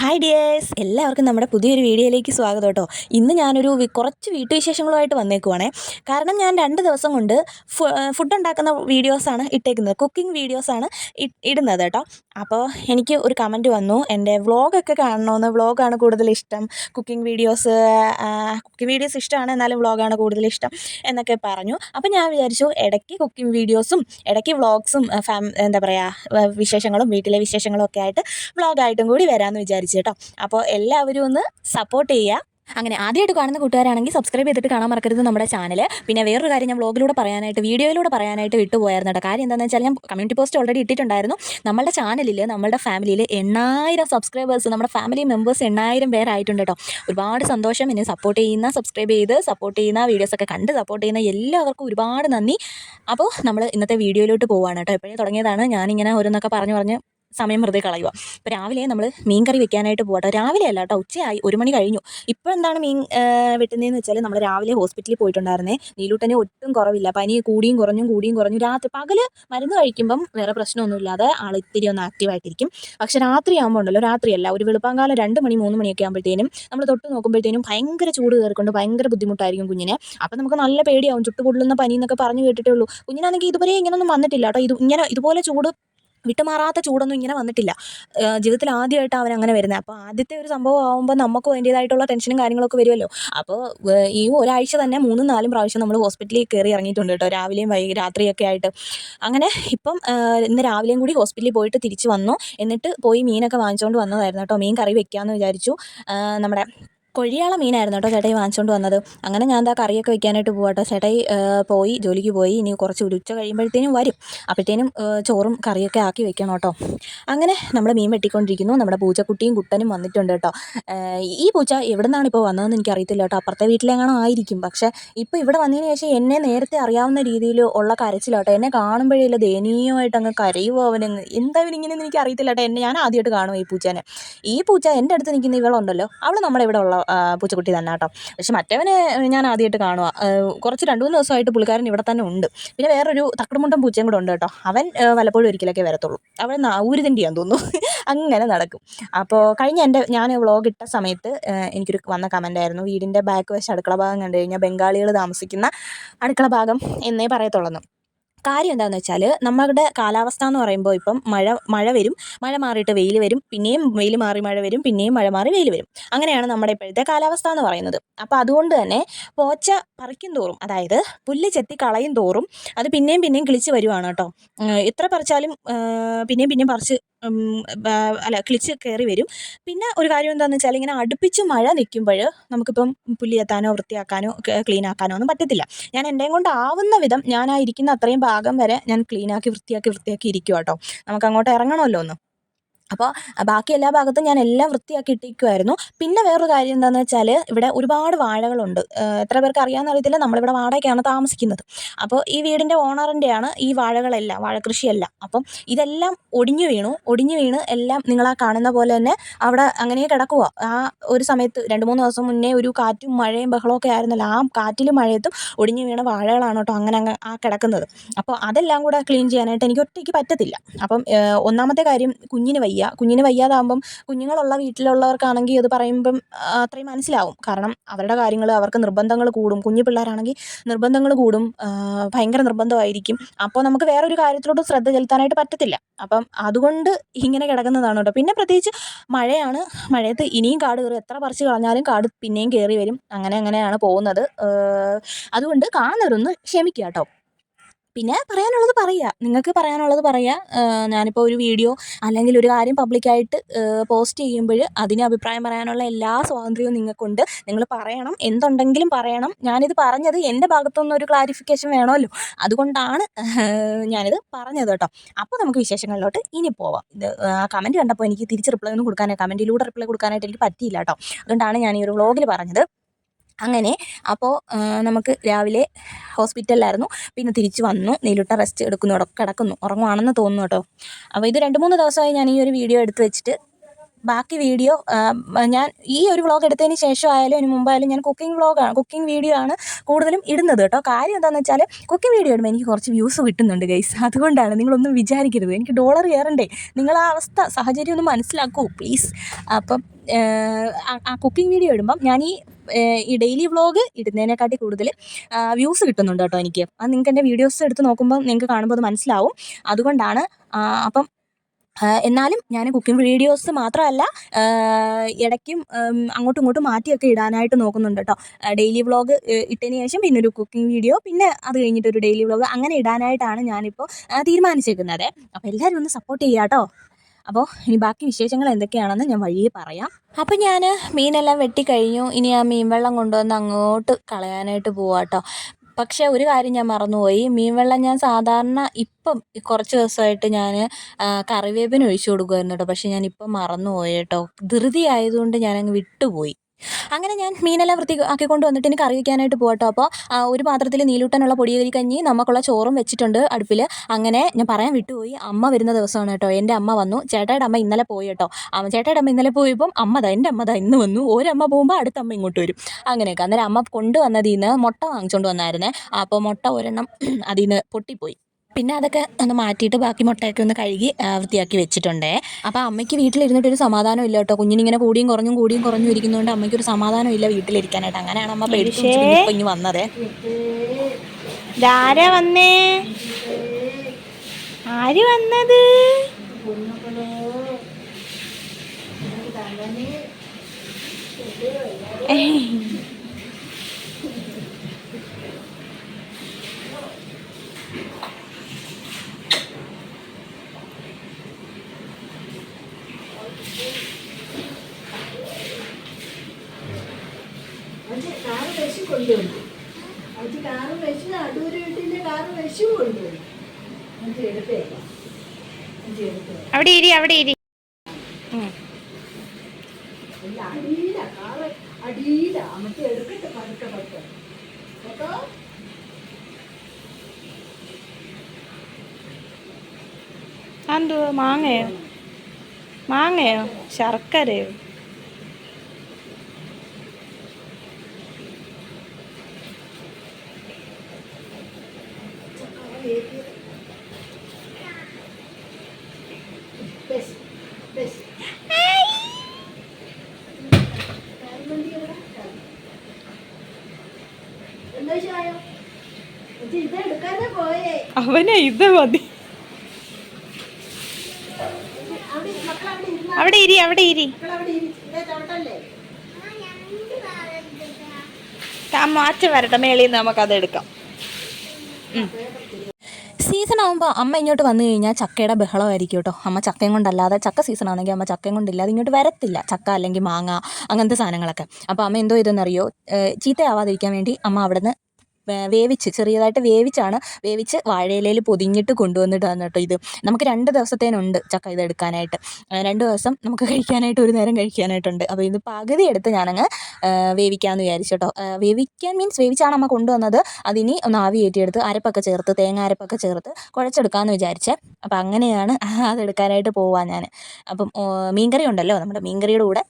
Hi dears എല്ലാവർക്കും നമ്മുടെ പുതിയൊരു വീഡിയോയിലേക്ക് സ്വാഗതം കേട്ടോ. ഇന്ന് ഞാനൊരു കുറച്ച് വീട്ടുവിശേഷങ്ങളുമായിട്ട് വന്നേക്കുവാണേ. കാരണം ഞാൻ രണ്ട് ദിവസം കൊണ്ട് ഫുഡ് ഉണ്ടാക്കുന്ന വീഡിയോസാണ് ഇട്ടേക്കുന്നത്. കുക്കിംഗ് വീഡിയോസാണ് ഇടുന്നത് കേട്ടോ. അപ്പോൾ എനിക്ക് ഒരു കമന്റ് വന്നു. എന്റെ വ്ളോഗൊക്കെ കാണണമെന്ന് വ്ളോഗാണ് കൂടുതൽ ഇഷ്ടം. കുക്കിംഗ് വീഡിയോസ് കുക്കിംഗ് വീഡിയോസ് ഇഷ്ടമാണ്. എന്നാലും വ്ളോഗാണ് കൂടുതൽ ഇഷ്ടം എന്നൊക്കെ പറഞ്ഞു. അപ്പോൾ ഞാൻ വിചാരിച്ചു ഇടയ്ക്ക് കുക്കിംഗ് വീഡിയോസും ഇടയ്ക്ക് വ്ളോഗ്സും എന്താ പറയുക വിശേഷങ്ങളും വീട്ടിലെ വിശേഷങ്ങളും ഒക്കെ ആയിട്ട് വ്ളോഗായിട്ടും കൂടി വരാമെന്ന് വിചാരിച്ചു. കേട്ടോ. അപ്പോൾ എല്ലാവരും ഒന്ന് സപ്പോർട്ട് ചെയ്യുക അങ്ങനെ ആദ്യമായിട്ട് കാണുന്ന കൂട്ടുകാരാണെങ്കിൽ സബ്സ്ക്രൈബ് ചെയ്തിട്ട് കാണാൻ മറക്കരുത് നമ്മുടെ ചാനൽ പിന്നെ വേറൊരു കാര്യം ഞാൻ വ്ളോഗിലൂടെ പറയാനായിട്ട് വീഡിയോയിലൂടെ പറയാനായിട്ട് വിട്ടുപോയായിരുന്നു കേട്ടോ. കാര്യം എന്താണെന്ന് വെച്ചാൽ ഞാൻ കമ്മ്യൂണിറ്റി പോസ്റ്റ് ഓൾറെഡി ഇട്ടിട്ടുണ്ടായിരുന്നു. നമ്മുടെ ചാനലിൽ നമ്മുടെ ഫാമിലിയിൽ എണ്ണായിരം സബ്സ്ക്രൈബേഴ്സ് നമ്മുടെ ഫാമിലി മെമ്പേഴ്സ് എണ്ണായിരം പേരായിട്ടുണ്ട് കേട്ടോ. ഒരുപാട് സന്തോഷം. എന്നെ സപ്പോർട്ട് ചെയ്യുന്ന സബ്സ്ക്രൈബ് ചെയ്ത് സപ്പോർട്ട് ചെയ്യുന്ന വീഡിയോസൊക്കെ കണ്ട് സപ്പോർട്ട് ചെയ്യുന്ന എല്ലാവർക്കും ഒരുപാട് നന്ദി. അപ്പോൾ നമ്മൾ ഇന്നത്തെ വീഡിയോയിലോട്ട് പോവാണ് കേട്ടോ. എപ്പോഴേ തുടങ്ങിയതാണ് ഞാനിങ്ങനെ ഓരോന്നൊക്കെ പറഞ്ഞു പറഞ്ഞ് സമയം വെറുതെ കളയുക. ഇപ്പോൾ രാവിലെ നമ്മൾ മീൻ കറി വെക്കാനായിട്ട് പോകട്ടോ രാവിലെ അല്ല കേട്ടോ ഉച്ചയായി. ഒരു മണി കഴിഞ്ഞു. ഇപ്പോൾ എന്താണ് മീൻ വെട്ടുന്നതെന്ന് വെച്ചാൽ നമ്മൾ രാവിലെ ഹോസ്പിറ്റലിൽ പോയിട്ടുണ്ടായിരുന്നേ. നീലൂട്ടനെ ഒട്ടും കുറവില്ല. പനി കൂടിയും കുറഞ്ഞും കൂടിയും കുറഞ്ഞു രാത്രി പകൽ മരുന്ന് കഴിക്കുമ്പം വേറെ പ്രശ്നമൊന്നുമില്ലാതെ ആൾ ഇത്തിരി ഒന്ന് ആക്റ്റീവായിട്ടിരിക്കും. പക്ഷെ രാത്രി ആകുമ്പോൾ ഉണ്ടല്ലോ രാത്രിയല്ല. ഒരു വെളുപ്പാങ്കാലം രണ്ട് മണി മൂന്ന് മണിയൊക്കെ ആകുമ്പോഴത്തേനും നമ്മൾ തൊട്ട് നോക്കുമ്പോഴത്തേനും ഭയങ്കര ചൂട് കയറിക്കൊണ്ട് ഭയങ്കര ബുദ്ധിമുട്ടായിരിക്കും കുഞ്ഞിനെ. അപ്പം നമുക്ക് നല്ല പേടിയാവും. ചുട്ടുപൊള്ളുന്ന പനി എന്നൊക്കെ പറഞ്ഞു കേട്ടിട്ടേ ഉള്ളൂ. കുഞ്ഞിനാണെങ്കിൽ ഇതുവരെ ഇങ്ങനെയൊന്നും വന്നിട്ടില്ല കേട്ടോ. ഇത് ഇങ്ങനെ ഇതുപോലെ ചൂട് വിട്ടുമാറാത്ത ചൂടൊന്നും ഇങ്ങനെ വന്നിട്ടില്ല. ജീവിതത്തിൽ ആദ്യമായിട്ട് അവൻ അങ്ങനെ വരുന്നത് അപ്പോൾ ആദ്യത്തെ ഒരു സംഭവം ആകുമ്പോൾ നമുക്ക് അതിന്റേതായിട്ടുള്ള ടെൻഷനും കാര്യങ്ങളൊക്കെ വരുമല്ലോ. അപ്പോൾ ഈ ഒരാഴ്ച തന്നെ മൂന്നും നാലും പ്രാവശ്യം നമ്മൾ ഹോസ്പിറ്റലിൽ കയറി ഇറങ്ങിയിട്ടുണ്ട് കേട്ടോ. രാവിലെയും വൈകി രാത്രിയൊക്കെ ആയിട്ട്. അങ്ങനെ ഇപ്പം ഇന്ന് രാവിലെയും കൂടി ഹോസ്പിറ്റലിൽ പോയിട്ട് തിരിച്ച് വന്നു. എന്നിട്ട് പോയി മീനൊക്കെ വാങ്ങിച്ചുകൊണ്ട് വന്നതായിരുന്നു കേട്ടോ. മീൻ കറി വെക്കാമെന്ന് വിചാരിച്ചു. നമ്മുടെ കൊഴിയാള മീനായിരുന്നു കേട്ടോ ചേട്ടായി വാങ്ങിച്ചുകൊണ്ട് വന്നത്. അങ്ങനെ ഞാൻ എന്താ കറിയൊക്കെ വെക്കാനായിട്ട് പോവാം കേട്ടോ ചേട്ടായി പോയി ജോലിക്ക് പോയി. ഇനി കുറച്ച് ഒരു ഉച്ച കഴിയുമ്പോഴത്തേനും വരും. അപ്പോഴത്തേനും ചോറും കറിയൊക്കെ ആക്കി വെക്കണം കേട്ടോ. അങ്ങനെ നമ്മൾ മീൻ വെട്ടിക്കൊണ്ടിരിക്കുന്നു. നമ്മുടെ പൂച്ചക്കുട്ടിയും കുട്ടനും വന്നിട്ടുണ്ട് കേട്ടോ. ഈ പൂച്ച എവിടെ നിന്നാണ് ഇപ്പോൾ വന്നതെന്ന് എനിക്കറിയത്തില്ല കേട്ടോ. അപ്പുറത്തെ വീട്ടിലെങ്ങാണോ ആയിരിക്കും. പക്ഷേ ഇപ്പോൾ ഇവിടെ വന്നതിന് ശേഷം എന്നെ നേരത്തെ അറിയാവുന്ന രീതിയിൽ ഉള്ള കരച്ചിലോട്ടോ എന്നെ കാണുമ്പോഴേ ദയനീയമായിട്ട് അങ്ങ് കരയുമോ അവനങ്ങ് എന്താ ഇങ്ങനെയൊന്നും എനിക്ക് അറിയത്തില്ല കേട്ടോ. എന്നെ ഞാൻ ആദ്യമായിട്ട് കാണും ഈ പൂച്ചേനെ. ഈ പൂച്ച എന്റെ അടുത്ത് നിൽക്കുന്ന ഇവളുണ്ടല്ലോ. അവൾ നമ്മുടെ ഇവിടെ ഉള്ള പൂച്ചക്കുട്ടി തന്നെ കേട്ടോ. പക്ഷെ മറ്റവനെ ഞാൻ ആദ്യമായിട്ട് കാണുക കുറച്ച് രണ്ട് മൂന്ന് ദിവസമായിട്ട് പുള്ളിക്കാരൻ ഇവിടെ തന്നെ ഉണ്ട്. പിന്നെ വേറൊരു തക്കടുമുണ്ടൻ പൂച്ചയും കൂടെ ഉണ്ട് കേട്ടോ. അവൻ വല്ലപ്പോഴും ഒരിക്കലൊക്കെ വരത്തുള്ളൂ. അവൻ ഊരുതിണ്ടിയാന്ന് തോന്നുന്നു. അങ്ങനെ നടക്കും. അപ്പോൾ കഴിഞ്ഞ എന്റെ ഞാൻ വ്ളോഗ് ഇട്ട സമയത്ത് എനിക്കൊരു വന്ന കമന്റ് ആയിരുന്നു. വീടിന്റെ ബാക്ക് വശം അടുക്കള ഭാഗം കണ്ടു കഴിഞ്ഞാൽ ബംഗാളികൾ താമസിക്കുന്ന അടുക്കള ഭാഗം എന്നേ പറയത്തുള്ളൂ കാര്യം എന്താണെന്ന് വെച്ചാൽ നമ്മുടെ കാലാവസ്ഥ എന്ന് പറയുമ്പോൾ ഇപ്പം മഴ മഴ വരും മഴ മാറിയിട്ട് വെയിൽ വരും പിന്നെയും വെയിൽ മാറി മഴ വരും പിന്നെയും മഴ മാറി വെയിൽ വരും. അങ്ങനെയാണ് നമ്മുടെ ഇപ്പോഴത്തെ കാലാവസ്ഥ എന്ന് പറയുന്നത്. അപ്പോൾ അതുകൊണ്ട് തന്നെ പോച്ച പറിക്കും തോറും അതായത് പുല്ല് ചെത്തി കളയും തോറും അത് പിന്നെയും പിന്നെയും കിളിച്ച് വരുവാണ് കേട്ടോ. എത്ര പറിച്ചാലും പിന്നെയും പിന്നെയും പറിച്ച് അല്ല കിളിച്ച് കയറി വരും. പിന്നെ ഒരു കാര്യം എന്താണെന്ന് വെച്ചാൽ ഇങ്ങനെ അടുപ്പിച്ച് മഴ നിൽക്കുമ്പോൾ നമുക്കിപ്പം പുല്ല് ചെത്താനോ വൃത്തിയാക്കാനോ ക്ലീൻ ആക്കാനോ ഒന്നും പറ്റത്തില്ല. ഞാൻ എന്റെയും കൊണ്ട് ആവുന്ന വിധം ഞാൻ ആ ഇരിക്കുന്ന അത്രയും ഭാഗം വരെ ഞാൻ ക്ലീനാക്കി വൃത്തിയാക്കി വൃത്തിയാക്കി ഇരിക്കും കേട്ടോ നമുക്ക് അങ്ങോട്ട് ഇറങ്ങണമല്ലോ ഒന്ന്. അപ്പോൾ ബാക്കി എല്ലാ ഭാഗത്തും ഞാൻ എല്ലാം വൃത്തിയാക്കി ഇട്ടിരിക്കുമായിരുന്നു പിന്നെ വേറൊരു കാര്യം എന്താണെന്ന് വെച്ചാൽ ഇവിടെ ഒരുപാട് വാഴകളുണ്ട്. എത്ര പേർക്ക് അറിയാമെന്ന് അറിയത്തില്ല നമ്മളിവിടെ വാടകയ്ക്കാണ് താമസിക്കുന്നത്. അപ്പോൾ ഈ വീടിന്റെ ഓണറിന്റെയാണ് ഈ വാഴകളെല്ലാം വാഴകൃഷിയെല്ലാം. അപ്പം ഇതെല്ലാം ഒടിഞ്ഞു വീണു. ഒടിഞ്ഞു വീണ് എല്ലാം നിങ്ങളാ കാണുന്ന പോലെ തന്നെ അവിടെ അങ്ങനെ കിടക്കുക ആ ഒരു സമയത്ത് രണ്ട് മൂന്ന് ദിവസം മുന്നേ ഒരു കാറ്റും മഴയും ബഹളമൊക്കെ ആയിരുന്നല്ലോ. ആ കാറ്റിലും മഴയത്തും ഒടിഞ്ഞു വീണ വാഴകളാണ് കേട്ടോ അങ്ങനെ അങ്ങ് ആ കിടക്കുന്നത്. അപ്പോൾ അതെല്ലാം കൂടെ ക്ലീൻ ചെയ്യാനായിട്ട് എനിക്ക് ഒറ്റയ്ക്ക് പറ്റത്തില്ല. അപ്പം ഒന്നാമത്തെ കാര്യം കുഞ്ഞിന് വയ്യ. കുഞ്ഞിന് വയ്യാതാകുമ്പം കുഞ്ഞുങ്ങളുള്ള വീട്ടിലുള്ളവർക്കാണെങ്കിൽ അത് പറയുമ്പം അത്രയും മനസ്സിലാവും. കാരണം അവരുടെ കാര്യങ്ങൾ അവർക്ക് നിർബന്ധങ്ങൾ കൂടും. കുഞ്ഞു പിള്ളേരാണെങ്കിൽ നിർബന്ധങ്ങൾ കൂടും. ഭയങ്കര നിർബന്ധമായിരിക്കും. അപ്പോൾ നമുക്ക് വേറൊരു കാര്യത്തിലോട്ട് ശ്രദ്ധ ചെലുത്താനായിട്ട് പറ്റത്തില്ല. അപ്പം അതുകൊണ്ട് ഇങ്ങനെ കിടക്കുന്നതാണ് കേട്ടോ. പിന്നെ പ്രത്യേകിച്ച് മഴയാണ്. മഴയത്ത് ഇനിയും കാട് കയറും. എത്ര പറിച്ച് കളഞ്ഞാലും കാട് പിന്നെയും കയറി വരും. അങ്ങനെ അങ്ങനെയാണ് പോകുന്നത്. അതുകൊണ്ട് കാണുന്നവരൊന്ന് ക്ഷമിക്കുക കേട്ടോ. പിന്നെ പറയാനുള്ളത് പറയുക നിങ്ങൾക്ക് പറയാനുള്ളത് പറയുക ഞാനിപ്പോൾ ഒരു വീഡിയോ അല്ലെങ്കിൽ ഒരു കാര്യം പബ്ലിക്കായിട്ട് പോസ്റ്റ് ചെയ്യുമ്പോൾ അതിന് അഭിപ്രായം പറയാനുള്ള എല്ലാ സ്വാതന്ത്ര്യവും നിങ്ങൾക്കുണ്ട്. നിങ്ങൾ പറയണം. എന്തുണ്ടെങ്കിലും പറയണം. ഞാനിത് പറഞ്ഞത് എന്റെ ഭാഗത്തുനിന്ന് ഒരു ക്ലാരിഫിക്കേഷൻ വേണമല്ലോ. അതുകൊണ്ടാണ് ഞാനിത് പറഞ്ഞത് കേട്ടോ. അപ്പോൾ നമുക്ക് വിശേഷങ്ങളിലോട്ട് ഇനി പോവാം. ഇത് കമന്റ് കണ്ടപ്പോൾ എനിക്ക് തിരിച്ച് റിപ്ലൈ ഒന്നും കൊടുക്കാനായിട്ട് കമന്റിലൂടെ റിപ്ലൈ കൊടുക്കാനായിട്ട് എനിക്ക് പറ്റിയില്ല കേട്ടോ. അതുകൊണ്ടാണ് ഞാൻ ഈ ഒരു വ്ളോഗിൽ പറഞ്ഞത്. അങ്ങനെ. അപ്പോൾ നമുക്ക് രാവിലെ ഹോസ്പിറ്റലിലായിരുന്നു. പിന്നെ തിരിച്ചു വന്നു. നീലുട്ട റെസ്റ്റ് എടുക്കുന്നു. കിടക്കുന്നു. ഉറങ്ങുവാണെന്ന് തോന്നുന്നു കേട്ടോ. അപ്പോൾ ഇത് രണ്ട് മൂന്ന് ദിവസമായി ഞാൻ ഈ ഒരു വീഡിയോ എടുത്ത് വെച്ചിട്ട്. ബാക്കി വീഡിയോ ഞാൻ ഈ ഒരു വ്ളോഗ് എടുത്തതിന് ശേഷം ആയാലും അതിന് മുമ്പായാലും ഞാൻ കുക്കിംഗ് വ്ളോഗാണ് കുക്കിംഗ് വീഡിയോ ആണ് കൂടുതലും ഇടുന്നത് കേട്ടോ. കാര്യം എന്താണെന്ന് വെച്ചാൽ കുക്കിംഗ് വീഡിയോ ഇടുമ്പോൾ എനിക്ക് കുറച്ച് വ്യൂസ് കിട്ടുന്നുണ്ട് ഗൈസ് അതുകൊണ്ടാണ് നിങ്ങളൊന്നും വിചാരിക്കരുത്. എനിക്ക് ഡോളർ കയറണ്ടേ. നിങ്ങൾ ആ അവസ്ഥ സാഹചര്യം ഒന്ന് മനസ്സിലാക്കൂ പ്ലീസ് അപ്പം ആ- കുക്കിംഗ് വീഡിയോ ഇടുമ്പം ഞാൻ ഈ ഈ ഡെയിലി വ്ളോഗ് ഇടുന്നതിനെക്കാട്ടി കൂടുതൽ വ്യൂസ് കിട്ടുന്നുണ്ട് കേട്ടോ എനിക്ക്. അത് നിങ്ങൾക്ക് എന്റെ വീഡിയോസ് എടുത്ത് നോക്കുമ്പോൾ നിങ്ങൾക്ക് കാണുമ്പോൾ അത് മനസ്സിലാവും. അതുകൊണ്ടാണ് അപ്പം എന്നാലും ഞാൻ കുക്കിംഗ് വീഡിയോസ് മാത്രമല്ല ഇടയ്ക്കും അങ്ങോട്ടും ഇങ്ങോട്ടും മാറ്റിയൊക്കെ ഇടാനായിട്ട് നോക്കുന്നുണ്ട് കേട്ടോ. ഡെയിലി വ്ളോഗ് ഇട്ടതിന് ശേഷം പിന്നെ ഒരു കുക്കിംഗ് വീഡിയോ പിന്നെ അത് കഴിഞ്ഞിട്ട് ഒരു ഡെയിലി വ്ളോഗ് അങ്ങനെ ഇടാനായിട്ടാണ് ഞാനിപ്പോൾ തീരുമാനിച്ചേക്കുന്നത്. അപ്പോൾ എല്ലാവരും ഒന്ന് സപ്പോർട്ട് ചെയ്യാം കേട്ടോ. അപ്പോൾ ഇനി ബാക്കി വിശേഷങ്ങൾ എന്തൊക്കെയാണെന്ന് ഞാൻ വഴിയെ പറയാം. അപ്പം ഞാൻ മീനെല്ലാം വെട്ടിക്കഴിഞ്ഞു ഇനി ആ മീൻ വെള്ളം കൊണ്ടുവന്ന് അങ്ങോട്ട് കളയാനായിട്ട് പോവാട്ടോ പക്ഷേ ഒരു കാര്യം ഞാൻ മറന്നുപോയി. മീൻ വെള്ളം ഞാൻ സാധാരണ ഇപ്പം കുറച്ച് ദിവസമായിട്ട് ഞാൻ കറിവേപ്പിന് ഒഴിച്ചു കൊടുക്കുമായിരുന്നു കേട്ടോ പക്ഷേ ഞാൻ ഇപ്പം മറന്നുപോയി കേട്ടോ ധൃതി ആയതുകൊണ്ട് ഞാനങ്ങ് വിട്ടുപോയി. അങ്ങനെ ഞാൻ മീനെല്ലാം വൃത്തി ആക്കിക്കൊണ്ട് വന്നിട്ട് ഇനി കറി വയ്ക്കാനായിട്ട് പോകട്ടോ അപ്പോൾ ഒരു പാത്രത്തിൽ നീലൂട്ടനുള്ള പൊടിയരി കഞ്ഞി നമുക്കുള്ള ചോറും വെച്ചിട്ടുണ്ട് അടുപ്പിൽ. അങ്ങനെ ഞാൻ പറയാൻ വിട്ടുപോയി. അമ്മ വരുന്ന ദിവസമാണ് കേട്ടോ. എന്റെ അമ്മ വന്നു. ചേട്ടായുടെ അമ്മ ഇന്നലെ പോയി കേട്ടോ. അമ്മ ചേട്ടായുടെ അമ്മ ഇന്നലെ പോയപ്പം അമ്മ ദാ എന്റെ അമ്മ ദാ ഇന്ന് വന്നു. ഒരമ്മ പോകുമ്പോൾ അടുത്ത അമ്മ ഇങ്ങോട്ട് വരും. അങ്ങനെയൊക്കെ. അന്നേരം അമ്മ കൊണ്ടുവന്നതിൽ നിന്ന് മുട്ട വാങ്ങിച്ചുകൊണ്ട് വന്നായിരുന്നേ. അപ്പോൾ മുട്ട ഒരെണ്ണം അതിൽ നിന്ന് പൊട്ടിപ്പോയി. പിന്നെ അതൊക്കെ ഒന്ന് മാറ്റിയിട്ട് ബാക്കി മുട്ടയൊക്കെ ഒന്ന് കഴുകി വൃത്തിയാക്കി വെച്ചിട്ടുണ്ടേ. അപ്പോൾ അമ്മയ്ക്ക് വീട്ടിലിരുന്നിട്ട് ഒരു സമാധാനം ഇല്ല കേട്ടോ. കുഞ്ഞിനിങ്ങനെ കൂടിയും കുറഞ്ഞും കൂടിയും കുറഞ്ഞും ഇരിക്കുന്നതുകൊണ്ട് അമ്മയ്ക്ക് ഒരു സമാധാനം ഇല്ല വീട്ടിലിരിക്കാനായിട്ട്. അങ്ങനെയാണ് അമ്മ പേടിച്ച് ഇനി വന്നതേ. വന്നേ? ആര് വന്നത്? കാറ് വെച്ച് കൊണ്ടുവന്നു അഞ്ച് കാറ് വെച്ച് അടൂര് വീട്ടിന്റെ കാറ് വെച്ച് കൊണ്ടുവന്നു അഞ്ച് എടുത്തേക്കാം അഞ്ച് എടുത്തേക്കാം അവിടെ ഇരി അവിടെ ഇരി. അടിയില അമ്മയ്ക്ക് എടുക്കട്ടെ പതുക്കെ പതുക്കെ കേട്ടോ എന്തുവാ? മാങ്ങയോ? മാങ്ങയോ? ശർക്കരയോ ബസ് ബസ് എന്താ ചായോ ഇത് എടുക്കാതെ പോയേ അവനെ ഇത് മതി. അവിടെ ഇരി അവിടെ ഇരി മാറ്റി വരട്ടെ മേളിൽ നിന്ന് നമുക്കത് എടുക്കാം. സീസൺ ആകുമ്പോൾ അമ്മ ഇങ്ങോട്ട് വന്നു കഴിഞ്ഞാൽ ചക്കയുടെ ബഹളമായിരിക്കും കേട്ടോ. അമ്മ ചക്കയും കൊണ്ടല്ലാതെ ചക്ക സീസൺ ആണെങ്കിൽ അമ്മ ചക്കയും കൊണ്ടില്ലാതെ ഇങ്ങോട്ട് വരത്തില്ല. ചക്ക അല്ലെങ്കിൽ മാങ്ങ അങ്ങനത്തെ സാധനങ്ങളൊക്കെ. അപ്പോൾ അമ്മ എന്തോ ഇതെന്നറിയോ ചീത്തയാവാതിരിക്കാൻ വേണ്ടി അമ്മ അവിടുന്ന് വേവിച്ച് ചെറിയതായിട്ട് വേവിച്ചാണ് വേവിച്ച് വാഴയിലയിൽ പൊതിഞ്ഞിട്ട് കൊണ്ടുവന്നിട്ട് തന്നെ കേട്ടോ ഇത്. നമുക്ക് രണ്ട് ദിവസത്തേനുണ്ട് ചക്ക ഇത് എടുക്കാനായിട്ട്. രണ്ട് ദിവസം നമുക്ക് കഴിക്കാനായിട്ട് ഒരു നേരം കഴിക്കാനായിട്ടുണ്ട്. അപ്പോൾ ഇത് പകുതി എടുത്ത് ഞാനങ്ങ് വേവിക്കാമെന്ന് വിചാരിച്ചു കേട്ടോ. വേവിക്കാൻ മീൻസ് വേവിച്ചാണ് അമ്മ കൊണ്ടുവന്നത്. അതിനി ഒന്ന് ആവി കയറ്റിയെടുത്ത് അരപ്പൊക്കെ ചേർത്ത് തേങ്ങ അരപ്പൊക്കെ ചേർത്ത് കുഴച്ചെടുക്കാമെന്ന് വിചാരിച്ചേ. അപ്പോൾ അങ്ങനെയാണ് അതെടുക്കാനായിട്ട് പോവാൻ ഞാൻ. അപ്പം മീൻകറി ഉണ്ടല്ലോ നമ്മുടെ മീൻകറിയുടെ കൂടെ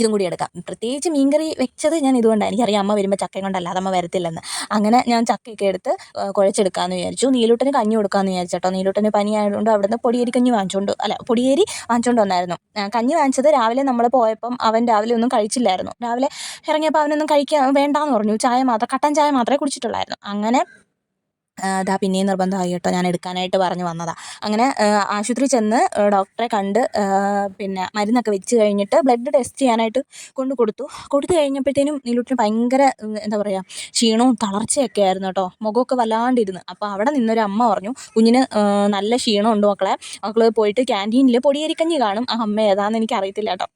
ഇതും കൂടി എടുക്കാം. പ്രത്യേകിച്ച് മീൻകറി വെച്ചത് ഞാൻ ഇതുകൊണ്ടാണ് എനിക്കറിയാം അമ്മ വരുമ്പോൾ ചക്കയും കൊണ്ടല്ലാതെ അമ്മ വരത്തില്ലെന്ന്. അങ്ങനെ ഞാൻ ചക്കയൊക്കെ എടുത്ത് കുഴച്ചെടുക്കാമെന്ന് വിചാരിച്ചു. നീലൂട്ടന് കഞ്ഞി കൊടുക്കാമെന്ന് വിചാരിച്ചു കേട്ടോ. നീലൂട്ടന് പനി ആയതുകൊണ്ട് അവിടുന്ന് പൊടിയേരി കഞ്ഞി വാങ്ങിച്ചുകൊണ്ട് അല്ല പൊടിയേരി വാങ്ങിച്ചുകൊണ്ട് വന്നായിരുന്നു. കഞ്ഞി വാങ്ങിച്ചത് രാവിലെ നമ്മൾ പോയപ്പം അവൻ രാവിലെ ഒന്നും കഴിച്ചില്ലായിരുന്നു. രാവിലെ ഇറങ്ങിയപ്പോൾ അവനൊന്നും കഴിക്കാൻ വേണ്ടാന്ന് പറഞ്ഞു. ചായ മാത്രം കട്ടൻ ചായ മാത്രമേ കുടിച്ചിട്ടുള്ളായിരുന്നു. അങ്ങനെ ദാ പിന്നെയും നിർബന്ധമായി കേട്ടോ. ഞാൻ എടുക്കാനായിട്ട് പറഞ്ഞു വന്നതാ. അങ്ങനെ ആശുപത്രി ചെന്ന് ഡോക്ടറെ കണ്ട് പിന്നെ മരുന്നൊക്കെ വെച്ച് കഴിഞ്ഞിട്ട് ബ്ലഡ് ടെസ്റ്റ് ചെയ്യാനായിട്ട് കൊണ്ട് കൊടുത്തു. കൊടുത്തു കഴിഞ്ഞപ്പോഴത്തേനും നീലൂട്ടിന് ഭയങ്കര എന്താ പറയുക ക്ഷീണവും തളർച്ചയൊക്കെ ആയിരുന്നു കേട്ടോ. മുഖമൊക്കെ വല്ലാണ്ടിരുന്നു. അപ്പോൾ അവിടെ നിന്നൊരു അമ്മ പറഞ്ഞു കുഞ്ഞിന് നല്ല നല്ല ക്ഷീണമുണ്ട് മക്കളെ. മക്കൾ പോയിട്ട് ക്യാന്റീനിൽ പൊടിയരിക്കഞ്ഞി കാണും. ആ അമ്മ ഏതാണെന്ന് എനിക്ക് അറിയത്തില്ല കേട്ടോ.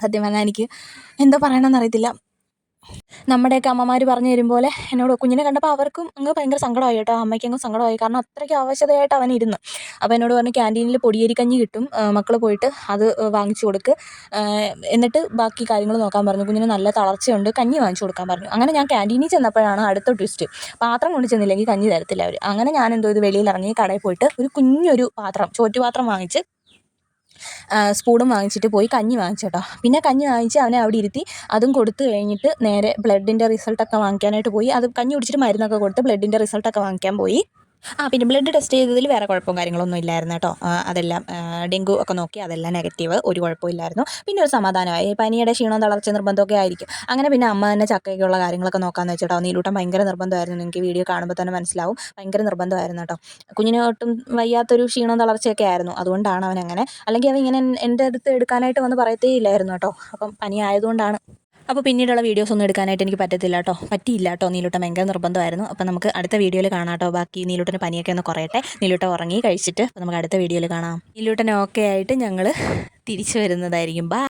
സത്യം പറഞ്ഞാൽ എനിക്ക് എന്താ പറയണമെന്ന് അറിയത്തില്ല. നമ്മുടെയൊക്കെ അമ്മമാർ പറഞ്ഞു തരും പോലെ എന്നോട് കുഞ്ഞിനെ കണ്ടപ്പോൾ അവർക്കും അങ്ങ് ഭയങ്കര സങ്കടമായി കേട്ടോ. അമ്മയ്ക്ക് അങ്ങ് സങ്കടമായി. കാരണം അത്രയ്ക്ക് ആവശ്യതയായിട്ട് അവൻ ഇരുന്നു. അപ്പോൾ എന്നോട് പറഞ്ഞു ക്യാന്റീനിൽ പൊടിയേരിക്കഞ്ഞി കിട്ടും. മക്കൾ പോയിട്ട് അത് വാങ്ങിച്ചു കൊടുക്ക്. എന്നിട്ട് ബാക്കി കാര്യങ്ങൾ നോക്കാൻ പറഞ്ഞു. കുഞ്ഞിന് നല്ല തളർച്ചയുണ്ട്. കഞ്ഞി വാങ്ങിച്ചു കൊടുക്കാൻ പറഞ്ഞു. അങ്ങനെ ഞാൻ ക്യാന്റീനിൽ ചെന്നപ്പോഴാണ് അടുത്ത ട്വിസ്റ്റ്. പാത്രം കൊണ്ട് ചെന്നില്ലെങ്കിൽ കഞ്ഞി തരത്തില്ല അവർ അങ്ങനെ ഞാൻ എന്തോ ഇത് വെളിയിൽ ഇറങ്ങി കടയിൽ പോയിട്ട് ഒരു കുഞ്ഞൊരു പാത്രം ചോറ്റുപാത്രം വാങ്ങിച്ച് സ്പൂണും വാങ്ങിച്ചിട്ട് പോയി കഞ്ഞി വാങ്ങിച്ചു കേട്ടോ പിന്നെ കഞ്ഞി വാങ്ങിച്ച് അവനെ അവിടെ ഇരുത്തി അതും കൊടുത്തു കഴിഞ്ഞിട്ട് നേരെ ബ്ലഡിന്റെ റിസൾട്ടൊക്കെ വാങ്ങിക്കാനായിട്ട് പോയി. അത് കഞ്ഞി കുടിച്ചിട്ട് മരുന്നൊക്കെ കൊടുത്ത് ബ്ലഡിന്റെ റിസൾട്ടൊക്കെ വാങ്ങിക്കാൻ പോയി. ആ പിന്നെ ബ്ലഡ് ടെസ്റ്റ് ചെയ്തതിൽ വേറെ കുഴപ്പവും കാര്യങ്ങളൊന്നും ഇല്ലായിരുന്നു കേട്ടോ. അതെല്ലാം ഡെങ്കു ഒക്കെ നോക്കി അതെല്ലാം നെഗറ്റീവ് ഒരു കുഴപ്പമില്ലായിരുന്നു പിന്നെ ഒരു സമാധാനമായി. പനിയുടെ ക്ഷീണവും തളർച്ച നിർബന്ധമൊക്കെ ആയിരിക്കും. അങ്ങനെ പിന്നെ അമ്മ തന്നെ ചക്കയൊക്കെയുള്ള കാര്യങ്ങളൊക്കെ നോക്കാമെന്ന് വെച്ചിട്ടോ നീലൂട്ടം ഭയങ്കര നിർബന്ധമായിരുന്നു. നിങ്ങൾക്ക് വീഡിയോ കാണുമ്പോൾ തന്നെ മനസ്സിലാവും. ഭയങ്കര നിർബന്ധമായിരുന്നു കേട്ടോ. കുഞ്ഞിന് ഒട്ടും വയ്യാത്തൊരു ക്ഷീണവും തളർച്ചയൊക്കെ ആയിരുന്നു. അതുകൊണ്ടാണ് അവൻ അങ്ങനെ അല്ലെങ്കിൽ അവൻ ഇങ്ങനെ എന്റെ അടുത്ത് എടുക്കാനായിട്ട് വന്ന് പറയത്തേ ഇല്ലായിരുന്നു കേട്ടോ. അപ്പം പനി ആയതുകൊണ്ടാണ്. അപ്പോൾ പിന്നീടുള്ള വീഡിയോസ് ഒന്നും എടുക്കാനായിട്ട് എനിക്ക് പറ്റത്തില്ല കേട്ടോ പറ്റിയില്ല കേട്ടോ നീലൂട്ടൻ ഭയങ്കര നിർബന്ധമായിരുന്നു. അപ്പോൾ നമുക്ക് അടുത്ത വീഡിയോയിൽ കാണാം കേട്ടോ ബാക്കി നീലൂട്ടന് പനിയൊക്കെ ഒന്ന് കുറയട്ടെ. നീലൂട്ടൻ ഉറങ്ങി കഴിച്ചിട്ട് അപ്പോൾ നമുക്ക് അടുത്ത വീഡിയോയിൽ കാണാം. നീലൂട്ടൻ ഓക്കെ ആയിട്ട് ഞങ്ങൾ തിരിച്ചു വരുന്നതായിരിക്കും. ബൈ